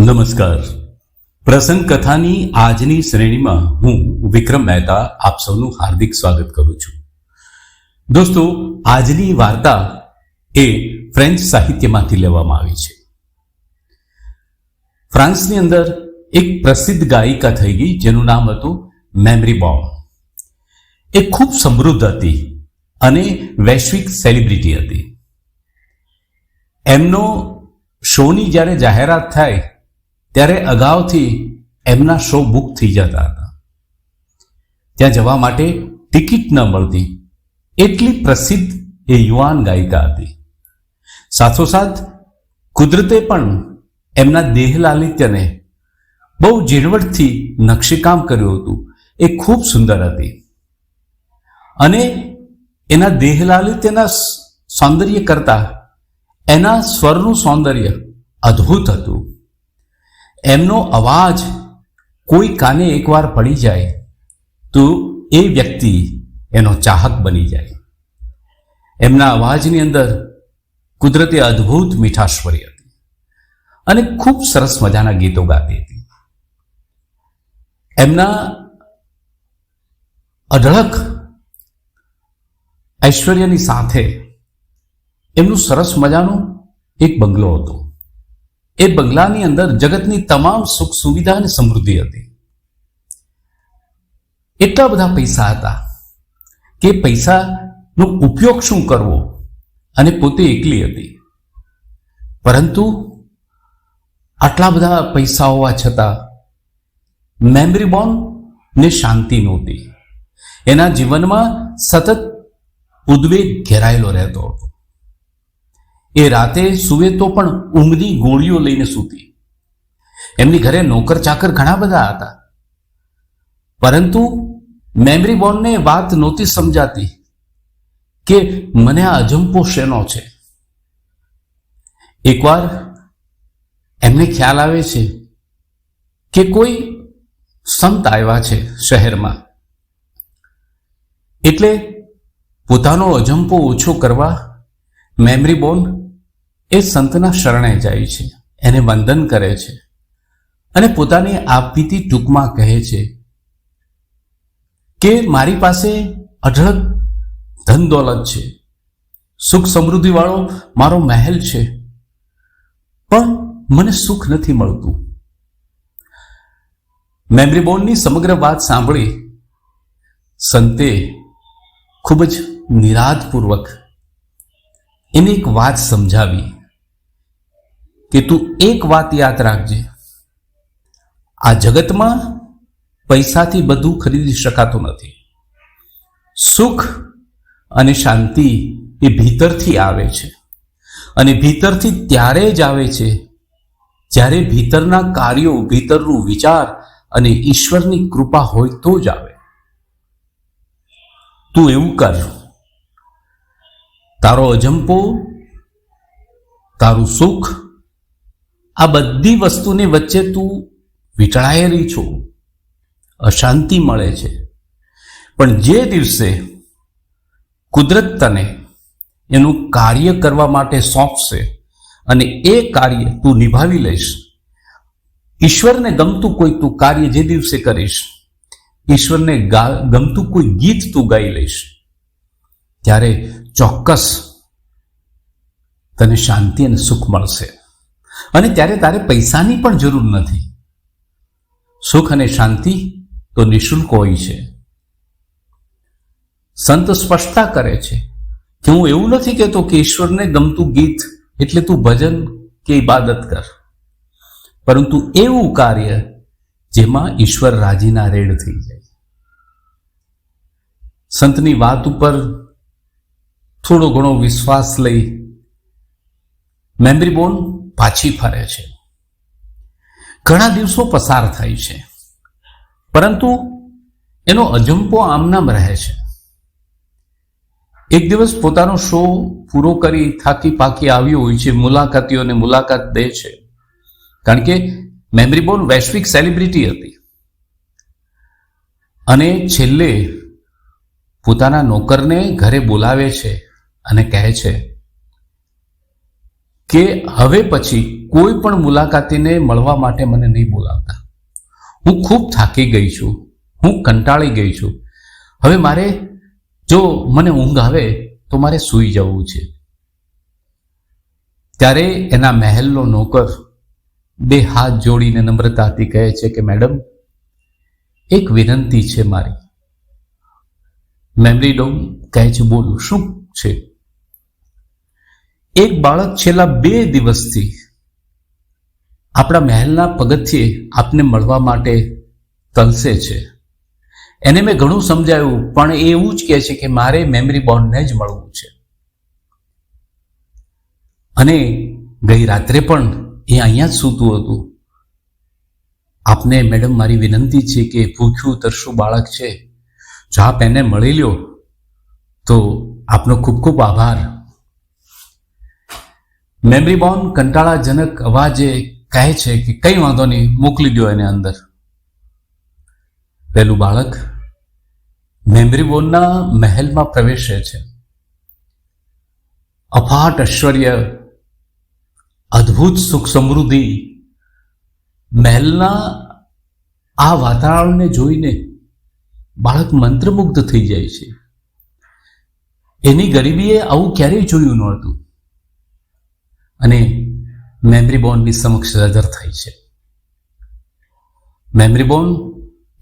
નમસ્કાર. પ્રસંગ કથાની આજની શ્રેણીમાં હું વિક્રમ મહેતા આપ સૌનું હાર્દિક સ્વાગત કરું છું. દોસ્તો, આજની વાર્તા એ ફ્રેન્ચ સાહિત્યમાંથી લેવામાં આવી છે. ફ્રાન્સની અંદર એક પ્રસિદ્ધ ગાયિકા થઈ ગઈ, જેનું નામ હતું મેમરી બોમ્બ એ ખૂબ સમૃદ્ધ હતી અને વૈશ્વિક સેલિબ્રિટી હતી. એમનો શોની જ્યારે જાહેરાત થાય ત્યારે અગાઉથી એમના શો બુક થઈ જતા હતા. ત્યાં જવા માટે ટિકિટ ન મળતી. એટલી પ્રસિદ્ધ એ યુવાન ગાયિકા હતી. સાથોસાથ, કુદરતે પણ એમના દેહ લાલિત્યને બહુ ઝીણવટથી નકશીકામ કર્યું હતું. એ ખૂબ સુંદર હતી. અને એના દેહ લાલિત્યના સૌંદર્ય કરતા એના સ્વરનું સૌંદર્ય અદ્ભુત હતું. એમનો અવાજ કોઈ કાને એકવાર પડી જાય તો એ વ્યક્તિ એનો ચાહક બની જાય. એમના અવાજની અંદર કુદરતે અદ્ભુત મીઠાશ્વરી હતી અને ખૂબ સરસ મજાના ગીતો ગાતી હતી. એમના અઢળક ઐશ્વર્યની સાથે એમનું સરસ મજાનું એક બંગલો હતો. એ બંગલાની અંદર જગતની તમામ સુખ સુવિધા અને સમૃદ્ધિ હતી. એટલા બધા પૈસા હતા કે પૈસાનો ઉપયોગ શું કરવો અને પોતે એકલી હતી. પરંતુ આટલા બધા પૈસા હોવા છતાં મેમરી બોન ને શાંતિ નહોતી. એના જીવનમાં સતત ઉદ્વેગ ઘેરાયેલો રહેતો હતો. એ રાતે સુવે તો પણ ઊંઘની ગોળીઓ લઈને સૂતી. એમની ઘરે નોકર ચાકર ઘણા બધા હતા. પરંતુ મેમરી બોનને વાત નહોતી સમજાતી કે મને આ અજંપો શેનો છે. એકવાર એમને ખ્યાલ આવે છે કે કોઈ સંત આવ્યા છે શહેરમાં. એટલે પોતાનો અજંપો ઓછો કરવા મેમરી બોન એ સંતના શરણે જાય છે. એને વંદન કરે છે. અને પોતાની આપવીતી ટૂંકમાં કહે છે કે મારી પાસે અઢળક ધન દોલત છે. સુખ સમૃદ્ધિવાળો મારો મહેલ છે. પણ મને સુખ નથી મળતું. મેમરી બોર્ડની સમગ્ર વાત સાંભળી સંતે ખૂબ જ નિરાદપૂર્વક એને એક વાત સમજાવી. કે તું એક વાત યાદ રાખજે. આ જગતમાં પૈસાથી બધું ખરીદી શકાતું નથી. સુખ અને શાંતિ એ ભીતરથી આવે છે. અને ભીતરથી ત્યારે જ આવે છે જ્યારે ભીતરના કાર્યો, ભીતરનું વિચાર અને ઈશ્વરની કૃપા હોય તો જ આવે. તું એવું કર. તારો અજંપો, તારું સુખ આ બધી વસ્તુની વચ્ચે તું વીંટળાયેલી છો. અશાંતિ મળે છે. પણ જે દિવસે કુદરત તને એનું કાર્ય કરવા માટે સોંપશે અને એ કાર્ય તું નિભાવી લઈશ, ઈશ્વરને ગમતું કોઈ તું કાર્ય જે દિવસે કરીશ, ઈશ્વરને ગમતું કોઈ ગીત તું ગાઈ લઈશ, ત્યારે ચોક્કસ તને શાંતિ અને સુખ મળશે. અને ત્યારે તારે પૈસાની પણ જરૂર નથી. સુખ અને શાંતિ તો નિઃશુલ્ક હોય છે. સંત સ્પષ્ટતા કરે છે કે હું એવું નથી કહેતો કે ઈશ્વરને ગમતું ગીત એટલે તું ભજન કે ઇબાદત કર. પરંતુ એવું કાર્ય જેમાં ઈશ્વર રાજીના રેડ થઈ જાય. સંતની વાત ઉપર થોડો ઘણો વિશ્વાસ લઈ. મેમરી બોન પાછી ફરે છે. ઘણા દિવસો પસાર થાય છે. પરંતુ એનો અજંપો આમનામ રહે છે. એક દિવસ પોતાનો શો પૂરો કરી થાકી પાકી આવ્યો હોય છે, મુલાકાતીઓને મુલાકાત દે છે. કારણ કે મેમરી બોન વૈશ્વિક સેલિબ્રિટી હતી. અને છેલ્લે પોતાના નોકરને ઘરે બોલાવે છે અને કહે છે કે હવે પછી કોઈ પણ મુલાકાતીને મળવા માટે મને નહીં બોલાવતા. હું ખૂબ થાકી ગઈ છું. હું કંટાળી ગઈ છું. હવે મારે, જો મને ઊંઘ આવે તો મારે સૂઈ જવું છે. ત્યારે એના મહેલનો નોકર બે હાથ જોડીને નમ્રતાથી કહે છે કે, મેડમ, એક વિનંતી છે મારી. મેમરી ડોમ કહે છે, બોલું, શું છે? એક બાળક છેલ્લા બે દિવસથી આપણા મહેલના પગથિયે આપને મળવા માટે તલસે છે. એને મેં ઘણું સમજાવ્યું પણ એ એવું જ કહે છે કે મારે મેમરી બોન્ડને જ મળવું છે. અને ગઈ રાત્રે પણ એ અહીંયા જ સૂતું હતું. આપને મેડમ મારી વિનંતી છે કે ભૂખ્યું, તરશું બાળક છે જો આપ એને મળી લ્યો. તો આપનો ખૂબ ખૂબ આભાર. મેમરી બોન કંટાળાજનક અવાજે કહે છે કે કંઈ વાંધો નહીં, મોકલી દો એને અંદર. પેલું બાળક મેમરી બોનના મહેલમાં પ્રવેશે છે. અફાટ ઐશ્વર્ય, અદ્ભુત સુખ સમૃદ્ધિ મહેલના આ વાતાવરણને જોઈને બાળક મંત્રમુગ્ધ થઈ જાય છે. એની ગરીબીએ આવું ક્યારેય જોયું નહોતું અને મેમરી બોન્ડની સમક્ષ હાજર થાય છે. મેમરી બોન્ડ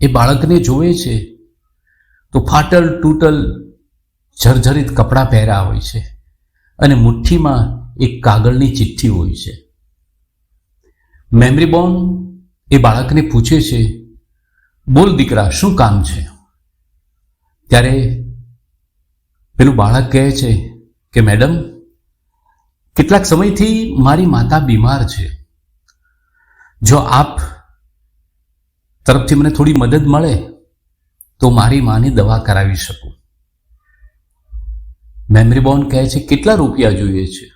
એ બાળકને જોવે છે તો ફાટલ, તૂટલ, જર્જરિત કપડાં પહેર્યા હોય છે અને મુઠ્ઠીમાં એક કાગળની ચિઠ્ઠી હોય છે. મેમરી બોન એ બાળકને પૂછે છે, બોલ દીકરા, શું કામ છે? ત્યારે પેલું બાળક કહે છે કે, મેડમ કેટલાક સમયથી મારી માતા બીમાર છે. જો આપ તરફથી મને થોડી મદદ મળે, તો મારી માની દવા કરાવી શકું. મેમરી બોન કહે છે, કેટલા રૂપિયા જોઈએ છે?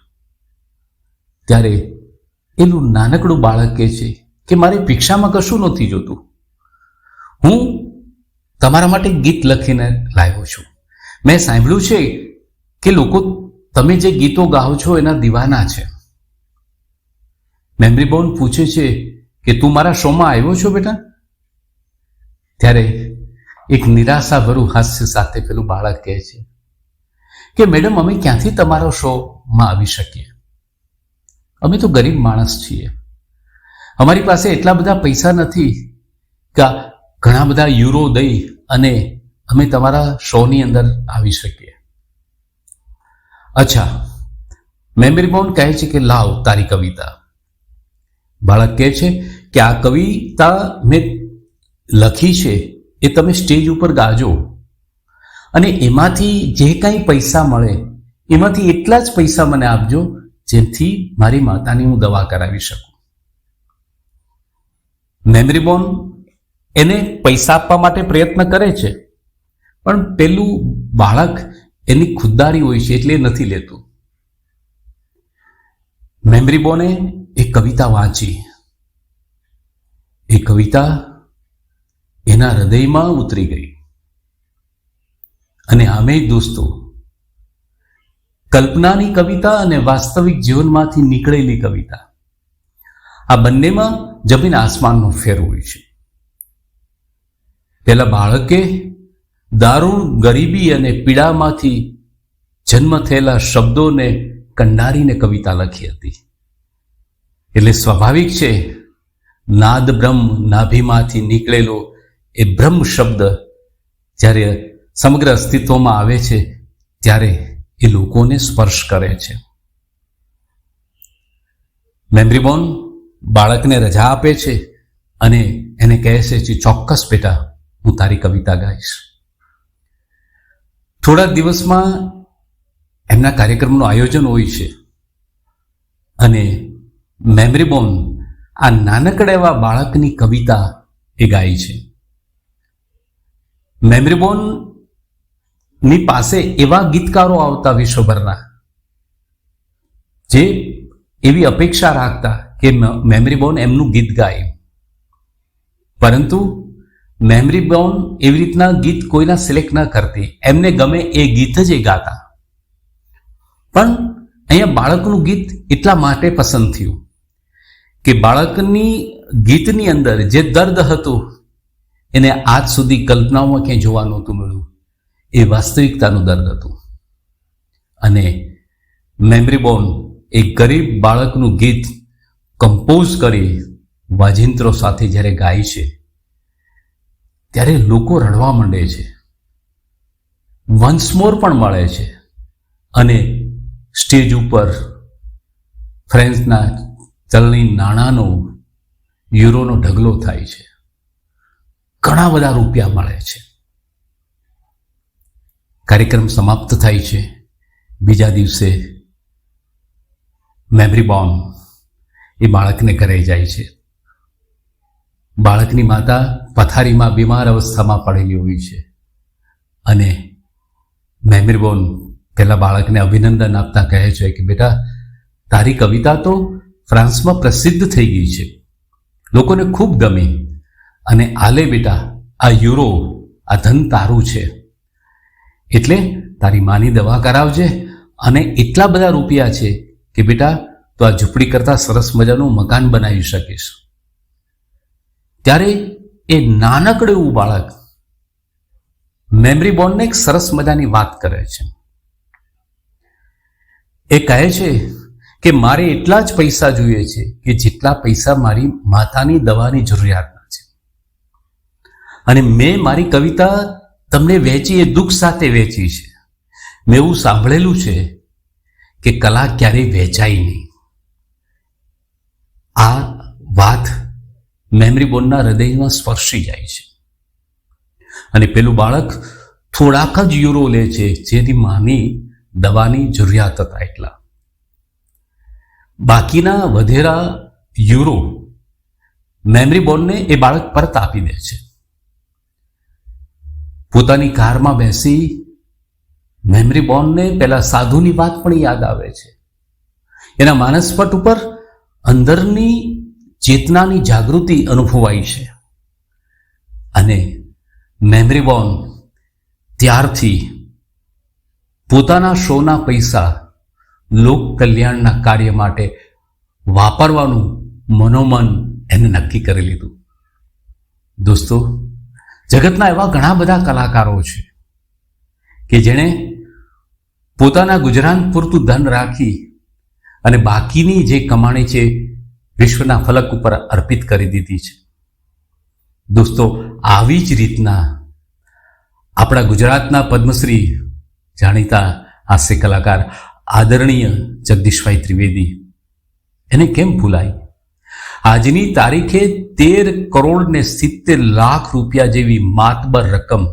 ત્યારે એનું નાનકડું બાળક કહે છે કે, મારે ભિક્ષામાં કશું નથી જોતું. હું તમારા માટે ગીત લખીને લાવ્યો છું. મેં સાંભળ્યું છે કે લોકો તમે જે ગીતો ગાઓ છો એના દીવાના છે. મેમરી બોન પૂછે છે કે તું મારા શોમાં આવ્યો છો બેટા? ત્યારે એક નિરાશાભરું હાસ્ય સાથે પેલું બાળક કહે છે કે મેડમ, અમે ક્યાંથી તમારો શોમાં આવી શકીએ? અમે તો ગરીબ માણસ છીએ. અમારી પાસે એટલા બધા પૈસા નથી કે ઘણા બધા યુરો દઈ અને અમે તમારા શોની અંદર આવી શકીએ. અચ્છા. મેમરી બોન કહે છે કે, લાવ તારી કવિતા. બાળક કહે છે કે, આ કવિતા મેં લખી છે એ તમે સ્ટેજ ઉપર ગાજો. અને એમાંથી જે કાંઈ પૈસા મળે, એમાંથી એટલા જ પૈસા મને આપજો, જેથી મારી માતાની હું દવા કરાવી શકું. મેમરી બોન એને પૈસા આપવા માટે પ્રયત્ન કરે છે. પણ પેલું બાળક એની ખુદદારી હોય છે એટલે નથી લેતું. મેમરી એ કવિતા વાંચી. એ કવિતા એના હૃદયમાં ઉતરી ગઈ. અને આમે દોસ્તો, કલ્પનાની કવિતા અને વાસ્તવિક જીવનમાંથી નીકળેલી કવિતા, આ બંનેમાં જમીન આસમાનનો ફેર હોય છે. પેલા બાળકે દારૂણ, ગરીબી અને પીડામાંથી જન્મ થયેલા શબ્દોને કંડારીને કવિતા લખી હતી. એટલે સ્વાભાવિક છે, નાદ બ્રહ્મ નાભીમાંથી નીકળેલો એ બ્રહ્મ શબ્દ જ્યારે સમગ્ર અસ્તિત્વમાં આવે છે, ત્યારે એ લોકોને સ્પર્શ કરે છે. મેમરીબોન બાળકને રજા આપે છે અને એને કહે છે ચોક્કસ બેટા, હું તારી કવિતા ગાઈશ. થોડા દિવસમાં એમના કાર્યક્રમનું આયોજન હોય છે. અને મેમરીબોન આ નાનકડા એવા બાળકની કવિતા એ ગાય છે. મેમરીબોનની પાસે એવા ગીતકારો આવતા વિશ્વભરના, જે એવી અપેક્ષા રાખતા કે મેમરી બોન એમનું ગીત ગાય. પરંતુ મેમરી બોન એવી રીતના ગીત કોઈના સિલેક્ટ ન કરતી. એમને ગમે એ ગીત જ એ ગાતા. પણ અહીંયા બાળકનું ગીત એટલા માટે પસંદ થયું કે બાળકની ગીતની અંદર જે દર્દ હતું, એને આજ સુધી કલ્પનાઓમાં ક્યાંય જોવા નહોતું મળ્યું. એ વાસ્તવિકતાનું દર્દ હતું. અને મેમરી બોન એ ગરીબ બાળકનું ગીત કમ્પોઝ કરી વાજિંત્રો સાથે જ્યારે ગાય છે ત્યારે લોકો રડવા માંડે છે. વન્સ મોર પણ મળે છે. અને સ્ટેજ ઉપર ફ્રેન્ચના ચલણી નાણાંનો, યુરોનો ઢગલો થાય છે. ઘણા બધા રૂપિયા મળે છે. કાર્યક્રમ સમાપ્ત થાય છે. બીજા દિવસે મેમરી બોમ્બ એ બાળકને ઘરે જાય છે. બાળકની માતા પથારીમાં બીમાર અવસ્થામાં પડેલી હોય છે. અને મેમરી બોન પેલા બાળકને અભિનંદન આપતા કહે છે કે, બેટા, તારી કવિતા તો ફ્રાન્સમાં પ્રસિદ્ધ થઈ ગઈ છે. લોકોને ખૂબ ગમી. અને આલે બેટા, આ યુરો, આ ધન તારું છે. એટલે તારી માની દવા કરાવજે અને એટલા બધા રૂપિયા છે કે, બેટા, તો આ ઝૂંપડી કરતાં સરસ મજાનું મકાન બનાવી શકીશ. ત્યારે એ નાનકડું એવું બાળક મેમરી બોન્ડને એક સરસ મજાની વાત કરે છે. એ કહે છે કે મારે એટલા જ પૈસા જોઈએ છે કે જેટલા પૈસા મારી માતાની દવાની જરૂરિયાતના છે. અને મેં મારી કવિતા તમને વેચી એ દુઃખ સાથે વેચી છે. મેં એવું સાંભળેલું છે કે કલા ક્યારેય વહેંચાય નહીં. આ વાત મેમરી બોનના હૃદયમાં સ્પર્શી જાય છે. અને પેલું બાળક થોડાક જ યુરો લે છે, જેથી માની દવાની જરૂરિયાત હતા એટલા. બાકીના વધેરા યુરો મેમરી બોનને એ બાળક પરત આપી દે છે. પોતાની કારમાં બેસી મેમરી બોનને પેલા સાધુની વાત પણ યાદ આવે છે. એના માનસપટ ઉપર અંદરની ચેતનાની જાગૃતિ અનુભવાય છે. અને મેમરી બોન ત્યારથી પોતાના શોના પૈસા લોક કલ્યાણના કાર્ય માટે વાપરવાનું મનોમન એને નક્કી કરી લીધું. દોસ્તો, જગતના એવા ઘણા બધા કલાકારો છે કે જેણે પોતાના ગુજરાન પૂરતું ધન રાખી અને બાકીની જે કમાણી છે વિશ્વના ફલક ઉપર અર્પિત કરી દીધી છે. દોસ્તો, આવી જ રીતના આપણા ગુજરાતના પદ્મશ્રી જાણીતા હાસ્ય કલાકાર આદરણીય જગદીશભાઈ ત્રિવેદી, એને કેમ ભૂલાય? આજની તારીખે તેર કરોડ ને સિત્તેર લાખ રૂપિયા જેવી માતબર રકમ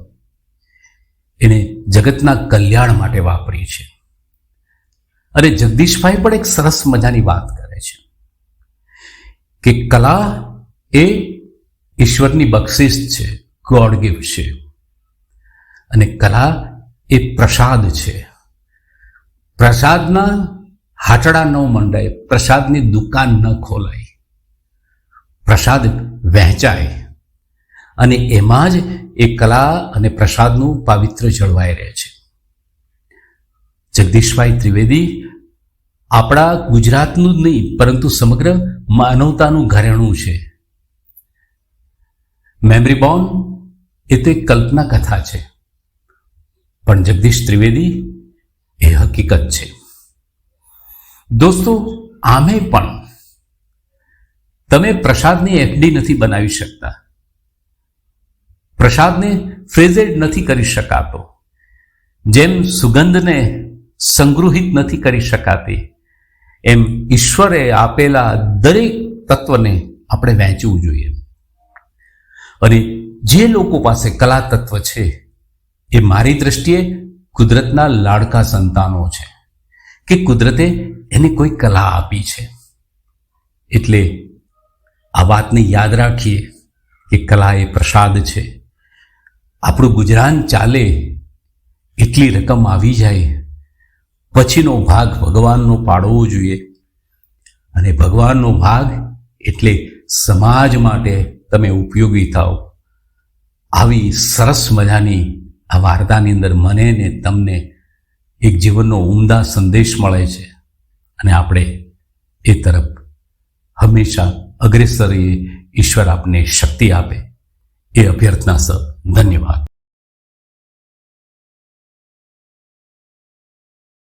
એને જગતના કલ્યાણ માટે વાપરી છે. અને જગદીશભાઈ પણ એક સરસ મજાની વાત કરે. કે કલા એ ઈશ્વરની બક્ષિસ છે ગોડ ગિફ્ટ છે. અને કલા એ પ્રસાદ છે. પ્રસાદના હાટડા ન મંડાય, પ્રસાદની દુકાન ન ખોલાય. પ્રસાદ વહેંચાય. અને એમાં જ એ કલા અને પ્રસાદનું પાવિત્ર જળવાઈ રહે છે. જગદીશભાઈ ત્રિવેદી આપણા ગુજરાતનું જ નહીં, પરંતુ સમગ્ર માનવતાનું ઘરેણું છે. મેમરી બોન એ તો એક કલ્પના કથા છે. પણ જગદીશ ત્રિવેદી એ હકીકત છે. દોસ્તો, આમે પણ તમે પ્રસાદની એફડી નથી બનાવી શકતા. પ્રસાદને ફ્રેઝેડ નથી કરી શકાતો. જેમ સુગંધને સંગૃહિત નથી કરી શકાતી. એમ ઈશ્વરે આપેલા દરેક તત્વને આપણે વહેંચવું જોઈએ. અને જે લોકો પાસે કલા તત્વ છે, એ મારી દ્રષ્ટિએ કુદરતના લાડકા સંતાનો છે, કે કુદરતે એને કોઈ કલા આપી છે. એટલે આ વાતને યાદ રાખીએ કે કલા એ પ્રસાદ છે. આપણું ગુજરાન ચાલે, એટલી રકમ આવી જાય પછીનો ભાગ ભગવાનનો પાડવો જોઈએ. અને ભગવાનનો ભાગ એટલે સમાજ માટે તમે ઉપયોગી થાઓ. આવી સરસ મજાની આ વાર્તાની અંદર મને ને તમને એક જીવનનો ઉમદા સંદેશ મળે છે. અને આપણે એ તરફ હંમેશા અગ્રેસર ઈશ્વર આપને શક્તિ આપે. એ અભ્યર્થના, સર. ધન્યવાદ.